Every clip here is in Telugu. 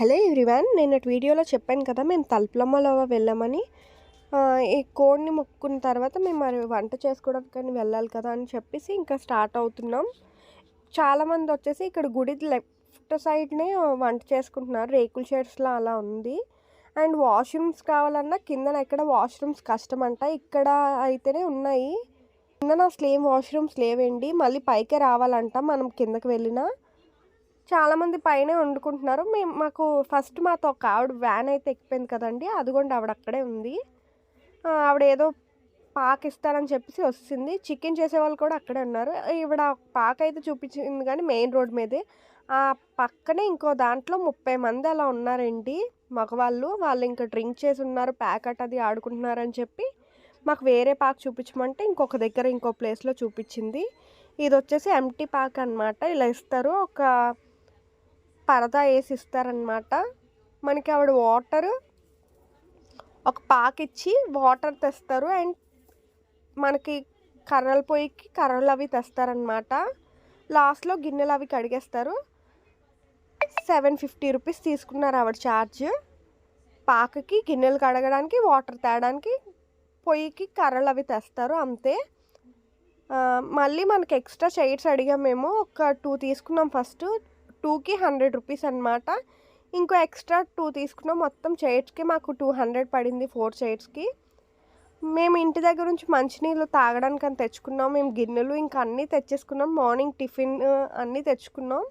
హలో ఎవ్రీవన్ నేను వీడియోలో చెప్పాను కదా మేము తలుపులమ్మలో వెళ్ళామని. ఈ కోడిని మొక్కున్న తర్వాత మేము మరి వంట చేసుకోవడానికి వెళ్ళాలి కదా అని చెప్పేసి ఇంకా స్టార్ట్ అవుతున్నాం. చాలామంది వచ్చేసి ఇక్కడ గుడి లెఫ్ట్ సైడ్నే వంట చేసుకుంటున్నారు రేకుల షేడ్స్లో అలా ఉంది. అండ్ వాష్రూమ్స్ కావాలన్నా కిందన ఎక్కడ వాష్రూమ్స్ కష్టం అంట ఇక్కడ అయితేనే ఉన్నాయి. కిందన అసలు ఏం వాష్రూమ్స్ లేవండి మళ్ళీ పైకే రావాలంట మనం కిందకి వెళ్ళినా. చాలామంది పైనే వండుకుంటున్నారు. మేము మాకు ఫస్ట్ మాతో ఒక ఆవిడ వ్యాన్ అయితే ఎక్కిపోయింది కదండి. అదిగోండి ఆవిడ అక్కడే ఉంది. ఆవిడ ఏదో పాక ఇస్తారని చెప్పేసి వస్తుంది. చికెన్ చేసేవాళ్ళు కూడా అక్కడే ఉన్నారు. ఈవిడ పాక అయితే చూపించింది కానీ మెయిన్ రోడ్ మీదే. ఆ పక్కనే ఇంకో దాంట్లో ముప్పై మంది అలా ఉన్నారండి మగవాళ్ళు. వాళ్ళు ఇంకా డ్రింక్ చేసి ఉన్నారు ప్యాకెట్ అది ఆడుకుంటున్నారని చెప్పి. మాకు వేరే పాక చూపించమంటే ఇంకొక దగ్గర ఇంకో ప్లేస్లో చూపించింది. ఇది వచ్చేసి ఎంటీ పాక్ అన్నమాట. ఇలా ఇస్తారు. ఒక పరదా వేసి ఇస్తారనమాట మనకి ఆవిడ వాటర్ ఒక పాక్ ఇచ్చి వాటర్ తెస్తారు. అండ్ మనకి కర్రల పొయ్యికి కర్రలు అవి తెస్తారనమాట లాస్ట్లో గిన్నెలు అవి కడిగేస్తారు. సెవెన్ ఫిఫ్టీ రూపీస్ తీసుకున్నారు ఆవిడ ఛార్జ్ పాకకి గిన్నెలు కడగడానికి వాటర్ తేడానికి పొయ్యికి కర్రలు అవి తెస్తారు అంతే. మళ్ళీ మనకి ఎక్స్ట్రా చైర్స్ అడిగాం మేము. ఒక టూ తీసుకున్నాం ఫస్ట్ టూకి హండ్రెడ్ రూపీస్ అనమాట ఇంకో ఎక్స్ట్రా టూ తీసుకున్నాం. మొత్తం చైర్స్కి మాకు టూ హండ్రెడ్ పడింది ఫోర్ చైర్స్కి. మేము ఇంటి దగ్గర నుంచి మంచినీళ్ళు తాగడానికి అని తెచ్చుకున్నాం. మేము గిన్నెలు ఇంకా అన్నీ తెచ్చేసుకున్నాం. మార్నింగ్ టిఫిన్ అన్నీ తెచ్చుకున్నాం.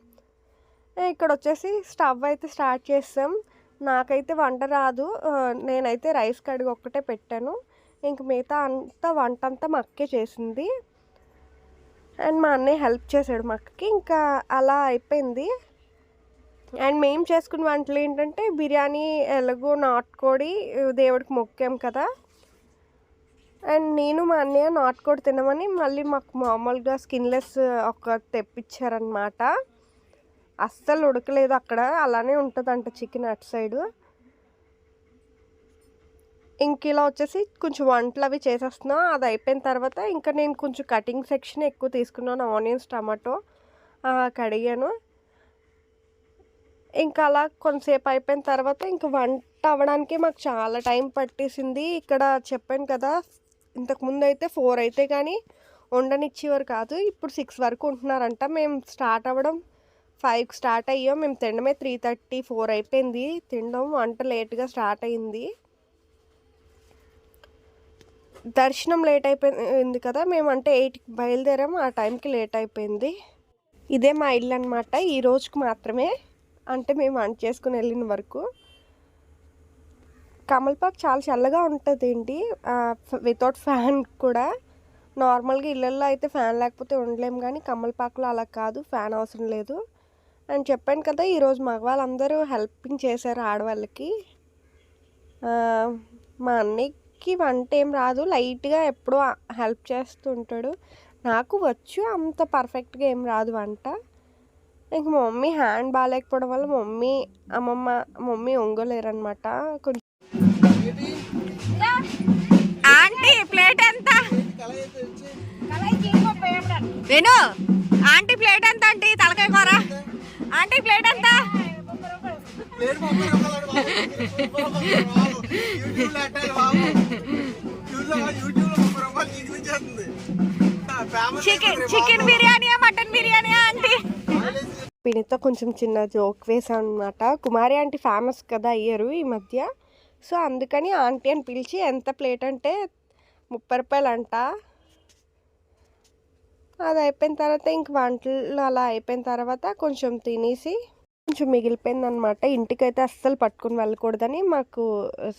ఇక్కడ వచ్చేసి స్టవ్ అయితే స్టార్ట్ చేస్తాం నాకైతే వంట రాదు. నేనైతే రైస్ కడిగి ఒక్కటే పెట్టాను. ఇంక మిగతా అంతా వంట అంతా మా అక్కే చేసింది. అండ్ మా అన్నయ్య హెల్ప్ చేశాడు మా అక్కకి ఇంకా అలా అయిపోయింది. అండ్ మేము చేసుకున్న వంటలు ఏంటంటే బిర్యానీ ఎలాగో నాటుకోడి దేవుడికి మొక్కాం కదా. అండ్ నేను మా అన్నయ్య నాటుకోడి తినమని మళ్ళీ మాకు మామూలుగా స్కిన్లెస్ ఒక తెప్పించారనమాట అస్సలు ఉడకలేదు అక్కడ. అలానే ఉంటుందంట చికెన్ అటు సైడు. ఇంక ఇలా వచ్చేసి కొంచెం వంటలు అవి చేసేస్తున్నా. అది అయిపోయిన తర్వాత ఇంకా నేను కొంచెం కటింగ్ సెక్షన్ ఎక్కువ తీసుకున్నాను. ఆనియన్స్ టమాటో కడిగాను. ఇంకా అలా కొంతసేపు అయిపోయిన తర్వాత ఇంకా వంట అవ్వడానికి మాకు చాలా టైం పట్టేసింది. ఇక్కడ చెప్పాను కదా ఇంతకుముందు అయితే ఫోర్ అయితే కానీ వండనిచ్చేవారు కాదు. ఇప్పుడు సిక్స్ వరకు ఉంటున్నారంట. మేము స్టార్ట్ అవ్వడం ఫైవ్కి స్టార్ట్ అయ్యాం. మేము తినడమే త్రీ థర్టీ ఫోర్ అయిపోయింది. తినడం వంట లేట్గా స్టార్ట్ అయింది దర్శనం లేట్ అయిపోయింది కదా మేము అంటే ఎయిట్కి బయలుదేరాము ఆ టైంకి లేట్ అయిపోయింది. ఇదే మా ఇల్లు అనమాట ఈ రోజుకు మాత్రమే. అంటే మేము వంట చేసుకుని వెళ్ళిన వరకు. కమల్పాక్ చాలా చల్లగా ఉంటుంది ఏంటి వితౌట్ ఫ్యాన్ కూడా. నార్మల్గా ఇళ్ళల్లో అయితే ఫ్యాన్ లేకపోతే ఉండలేము కానీ కమల్పాక్లో అలా కాదు ఫ్యాన్ అవసరం లేదు. అని చెప్పాను కదా ఈరోజు మగవాళ్ళందరూ హెల్పింగ్ చేశారు ఆడవాళ్ళకి. మా అన్నయ్య అన్నయ్యకి వంట ఏం రాదు. లైట్గా ఎప్పుడూ హెల్ప్ చేస్తుంటాడు. నాకు వచ్చు అంత పర్ఫెక్ట్గా ఏం రాదు వంట. ఇంక మా మమ్మీ హ్యాండ్ బాగాలేకపోవడం వల్ల మమ్మీ అమ్మమ్మ మమ్మీ ఒంగోలేరనమాట కొంచెం ఆంటీ ప్లేట్ ఎంత? విను ఆంటీ ప్లేట్ ఎంత ఆంటీ తలకాయ కూర. ఆంటీ ప్లేట్ ఎంత? చికెన్ బాబు. బిర్యానీయా మటన్ బిర్యానీయా ఆంటీ? పినితో కొంచెం చిన్న జోక్ వేసాను అనమాట కుమారి ఆంటీ ఫేమస్ కదా అయ్యారు ఈ మధ్య. సో అందుకని ఆంటీ అని పిలిచి ఎంత ప్లేట్ అంటే ముప్పై రూపాయలు అంట. అది అయిపోయిన తర్వాత ఇంక వంటలు అలా అయిపోయిన తర్వాత కొంచెం తినేసి కొంచెం మిగిలిపోయింది అనమాట ఇంటికైతే అస్సలు పట్టుకొని వెళ్ళకూడదని మాకు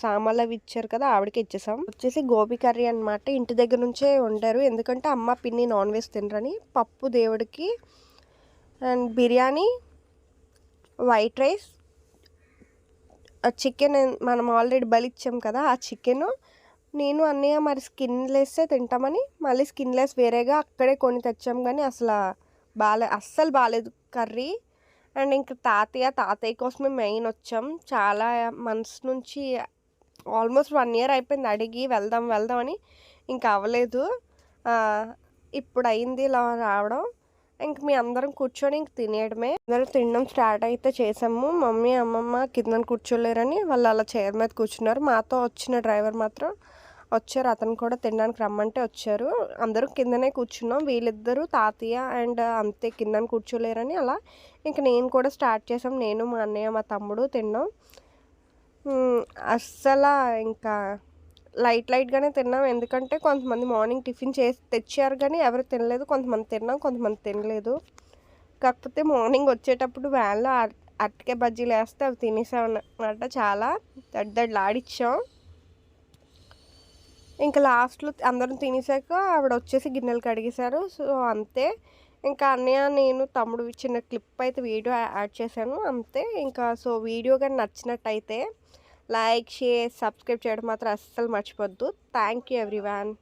సామాన్లు అవి ఇచ్చారు కదా ఆవిడకి ఇచ్చేసాం. వచ్చేసి గోబీ కర్రీ అనమాట ఇంటి దగ్గర నుంచే వండారు. ఎందుకంటే అమ్మ పిన్ని నాన్ వెజ్ తినరని. పప్పు దేవుడికి and biryani white rice chicken మనం ఆల్రెడీ బలిచ్చాం కదా ఆ చికెను. నేను అన్నయ్య మరి స్కిన్లెస్సే తింటామని మళ్ళీ స్కిన్లెస్ వేరేగా అక్కడే కొని తెచ్చాం. కానీ అసలు బాలే అస్సలు బాగాలేదు కర్రీ. అండ్ ఇంక తాతయ్య తాతయ్య కోసమే మెయిన్ వచ్చాం. చాలా మంత్స్ నుంచి ఆల్మోస్ట్ వన్ ఇయర్ అయిపోయింది అడిగి వెళ్దాం వెళ్దాం అని ఇంకా అవ్వలేదు. ఇప్పుడు అయింది ఇలా రావడం. ఇంక మీ అందరం కూర్చొని ఇంక తినేయడమే. అందరం తినడం స్టార్ట్ అయితే చేసాము. మమ్మీ అమ్మమ్మ కింద కూర్చోలేరని వాళ్ళు అలా చైర్ మీద కూర్చున్నారు. మాతో వచ్చిన డ్రైవర్ మాత్రం వచ్చారు. అతను కూడా తినడానికి రమ్మంటే వచ్చారు. అందరూ కిందనే కూర్చున్నాం. వీళ్ళిద్దరూ తాతయ్య అండ్ అంతే కిందన కూర్చోలేరని అలా ఇంక నేను కూడా స్టార్ట్ చేసాం. నేను మా అన్నయ్య మా తమ్ముడు తిన్నాం. అస్సలు ఇంకా లైట్ లైట్గానే తిన్నాం. ఎందుకంటే కొంతమంది మార్నింగ్ టిఫిన్ చేసి తెచ్చారు కానీ ఎవరు తినలేదు. కొంతమంది తిన్నాం కొంతమంది తినలేదు. కాకపోతే మార్నింగ్ వచ్చేటప్పుడు వ్యాన్లో అర- అరటికాయ బజ్జీలు వేస్తే అవి తినేసాం అన్నమాట చాలా దడ్డలాడిచ్చాం ఇంకా లాస్ట్లో అందరం తినేసాక ఆవిడ వచ్చేసి గిన్నెలు కడిగేశారు. సో అంతే. ఇంకా అన్నయ్య నేను తమ్ముడు చిన్న క్లిప్ అయితే వీడియో యాడ్ చేశాను. అంతే. ఇంకా సో వీడియో కానీ నచ్చినట్టయితే లైక్ షేర్ సబ్స్క్రైబ్ చేయడం మాత్రం అస్సలు మర్చిపోద్దు. Thank you everyone.